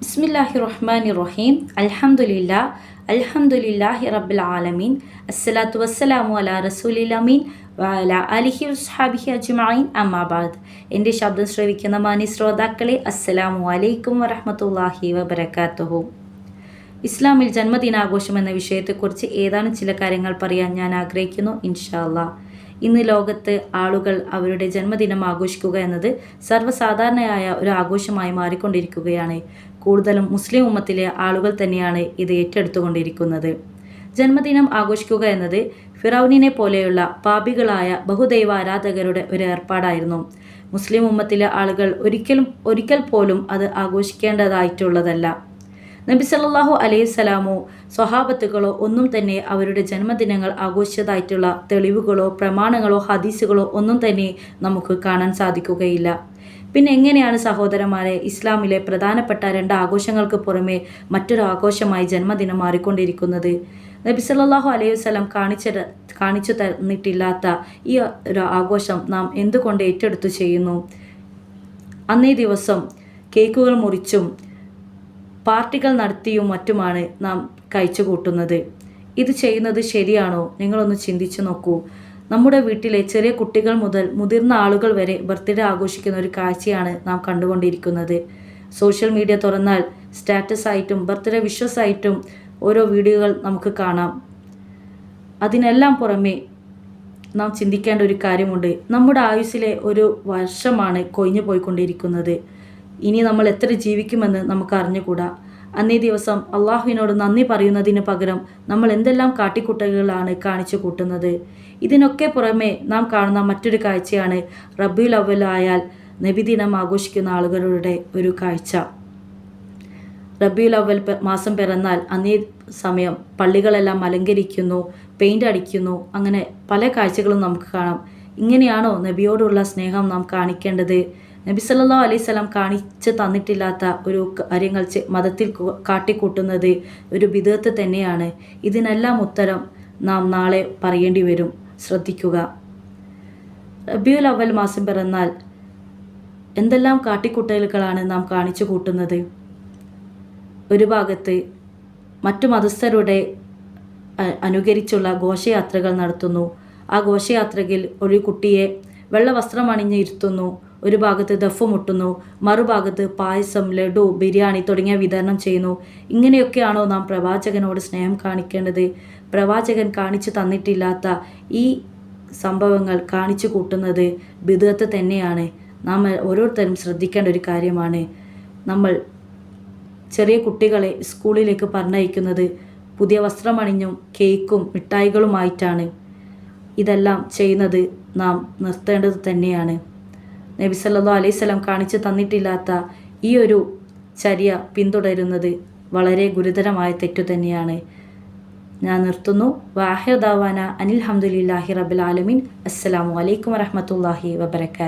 ബിസ്മില്ലാഹി റഹ്മാനി റഹീം അൽഹംദുലില്ലാ അൽഹംദുലില്ലാഹി റബ്ബിൽ ആലമീൻ. അസ്സലാത്തു വസ്സലാമു അലാ റസൂലമീൻ വഅല അലിഹി വസ്ഹാബിഹി അജ്മഈൻ. അമ്മാബാദ് എന്റെ ശബ്ദം ശ്രവിക്കുന്ന മാനി ശ്രോതാക്കളെ അസ്സലാമു അലൈക്കും വറഹ്മത്തുള്ളാഹി വബറകാതുഹു ഇസ്ലാമിൽ ജന്മദിനാഘോഷം എന്ന വിഷയത്തെക്കുറിച്ച് ഏതാനും ചില കാര്യങ്ങൾ പറയാൻ ഞാൻ ആഗ്രഹിക്കുന്നു ഇൻഷാ അല്ലാ ഇന്ന് ലോകത്ത് ആളുകൾ അവരുടെ ജന്മദിനം ആഘോഷിക്കുക എന്നത് സർവസാധാരണയായ ഒരു ആഘോഷമായി മാറിക്കൊണ്ടിരിക്കുകയാണ്. കൂടുതലും മുസ്ലിം ഉമ്മത്തിലെ ആളുകൾ തന്നെയാണ് ഇത് ഏറ്റെടുത്തുകൊണ്ടിരിക്കുന്നത്. ജന്മദിനം ആഘോഷിക്കുക എന്നത് ഫിറൌനിനെ പോലെയുള്ള പാപികളായ ബഹുദൈവ ആരാധകരുടെ ഒരു ഏർപ്പാടായിരുന്നു. മുസ്ലിം ഉമ്മത്തിലെ ആളുകൾ ഒരിക്കലും ഒരിക്കൽ പോലും അത് ആഘോഷിക്കേണ്ടതായിട്ടുള്ളതല്ല. നബി സല്ലാഹു അലൈഹി സ്വലാമോ സ്വഹാബത്തുകളോ ഒന്നും തന്നെ അവരുടെ ജന്മദിനങ്ങൾ ആഘോഷിച്ചതായിട്ടുള്ള തെളിവുകളോ പ്രമാണങ്ങളോ ഹദീസുകളോ ഒന്നും തന്നെ നമുക്ക് കാണാൻ സാധിക്കുകയില്ല. പിന്നെ എങ്ങനെയാണ് സഹോദരന്മാരെ ഇസ്ലാമിലെ പ്രധാനപ്പെട്ട രണ്ട് ആഘോഷങ്ങൾക്ക് പുറമെ മറ്റൊരു ആഘോഷമായി ജന്മദിനം മാറിക്കൊണ്ടിരിക്കുന്നത്? നബി സല്ലാഹു അലൈഹി വസല്ലം കാണിച്ച കാണിച്ചു തന്നിട്ടില്ലാത്ത ഈ ഒരു ആഘോഷം നാം എന്തുകൊണ്ട് ഏറ്റെടുത്തു ചെയ്യുന്നു? അന്നേ ദിവസം കേക്കുകൾ മുറിച്ചും പാർട്ടികൾ നടത്തിയും മറ്റുമാണ് നാം കഴിച്ചു കൂട്ടുന്നത് ഇത് ചെയ്യുന്നത് ശരിയാണോ? നിങ്ങളൊന്ന് ചിന്തിച്ചു നോക്കൂ. നമ്മുടെ വീട്ടിലെ ചെറിയ കുട്ടികൾ മുതൽ മുതിർന്ന ആളുകൾ വരെ ബർത്ത്ഡേ ആഘോഷിക്കുന്ന ഒരു കാഴ്ചയാണ് നാം കണ്ടുകൊണ്ടിരിക്കുന്നത്. സോഷ്യൽ മീഡിയ തുറന്നാൽ സ്റ്റാറ്റസ് ആയിട്ടും ബർത്ത്ഡേ വിഷസ് ആയിട്ടും ഓരോ വീഡിയോകൾ നമുക്ക് കാണാം. അതിനെല്ലാം പുറമെ നാം ചിന്തിക്കേണ്ട ഒരു കാര്യമുണ്ട്. നമ്മുടെ ആയുസ്സിലെ ഒരു വർഷമാണ് കൊഴിഞ്ഞു പോയിക്കൊണ്ടിരിക്കുന്നത്. ഇനി നമ്മൾ എത്ര ജീവിക്കുമെന്ന് നമുക്ക് അറിഞ്ഞുകൂടാ. അന്നേ ദിവസം അള്ളാഹുവിനോട് നന്ദി പറയുന്നതിന് പകരം നമ്മൾ എന്തെല്ലാം കാട്ടിക്കൂട്ടുകളാണ് കാണിച്ചു കൂട്ടുന്നത്. ഇതിനൊക്കെ പുറമെ നാം കാണുന്ന മറ്റൊരു കാഴ്ചയാണ് റബ്ബിയുൽ അവലായാൽ നബിദിനം ആഘോഷിക്കുന്ന ആളുകളുടെ ഒരു കാഴ്ച. റബിയുൽ അവൽ മാസം പിറന്നാൽ അന്നേ സമയം പള്ളികളെല്ലാം അലങ്കരിക്കുന്നു പെയിന്റ് അടിക്കുന്നു അങ്ങനെ പല കാഴ്ചകളും നമുക്ക് കാണാം. ഇങ്ങനെയാണോ നബിയോടുള്ള സ്നേഹം നാം കാണിക്കേണ്ടത്? നബി സല്ലല്ലാഹു അലൈഹി സ്വലാം കാണിച്ച് തന്നിട്ടില്ലാത്ത ഒരു കാര്യങ്ങൾ മതത്തിൽ കാട്ടിക്കൂട്ടുന്നത് ഒരു വിധത്ത് തന്നെയാണ്. ഇതിനെല്ലാം ഉത്തരം നാം നാളെ പറയേണ്ടി വരും. ശ്രദ്ധിക്കുക. റബിയുൽ അവൽ മാസം പിറന്നാൽ എന്തെല്ലാം കാട്ടിക്കൂട്ടലുകളാണ് നാം കാണിച്ചു കൂട്ടുന്നത്? ഒരു ഭാഗത്ത് മറ്റു മതസ്ഥരുടെ അനുകരിച്ചുള്ള ഘോഷയാത്രകൾ നടത്തുന്നു. ആ ഘോഷയാത്രയിൽ ഒരു കുട്ടിയെ വെള്ള വസ്ത്രം അണിഞ്ഞിരുത്തുന്നു ഒരു ഭാഗത്ത് ദഫ് മുട്ടുന്നു മറുഭാഗത്ത് പായസം ലഡു ബിരിയാണി തുടങ്ങിയ വിതരണം ചെയ്യുന്നു. ഇങ്ങനെയൊക്കെയാണോ നാം പ്രവാചകനോട് സ്നേഹം കാണിക്കേണ്ടത്? പ്രവാചകൻ കാണിച്ചു തന്നിട്ടില്ലാത്ത ഈ സംഭവങ്ങൾ കാണിച്ചു കൂട്ടുന്നത് ബിദത്ത് തന്നെയാണ്. നാം ഓരോരുത്തരും ശ്രദ്ധിക്കേണ്ട ഒരു കാര്യമാണ്. നമ്മൾ ചെറിയ കുട്ടികളെ സ്കൂളിലേക്ക് പറഞ്ഞയക്കുന്നത് പുതിയ വസ്ത്രമണിഞ്ഞും കേക്കും മിഠായികളുമായിട്ടാണ്. ഇതെല്ലാം ചെയ്യുന്നത് നാം നിർത്തേണ്ടത് തന്നെയാണ്. നബി സല്ലാ അലൈഹി സ്വലം കാണിച്ചു തന്നിട്ടില്ലാത്ത ഈ ഒരു ചര്യ പിന്തുടരുന്നത് വളരെ ഗുരുതരമായ തെറ്റു തന്നെയാണ്. ഞാൻ നിർത്തുന്നു. വാഹിർ ദാവാന അനിൽ ഹംദുലില്ലാഹി റബ്ബിൽ ആലമീൻ. അസ്സലാമു അലൈക്കും വറഹ്മത്തുള്ളാഹി വബറകാത്ത്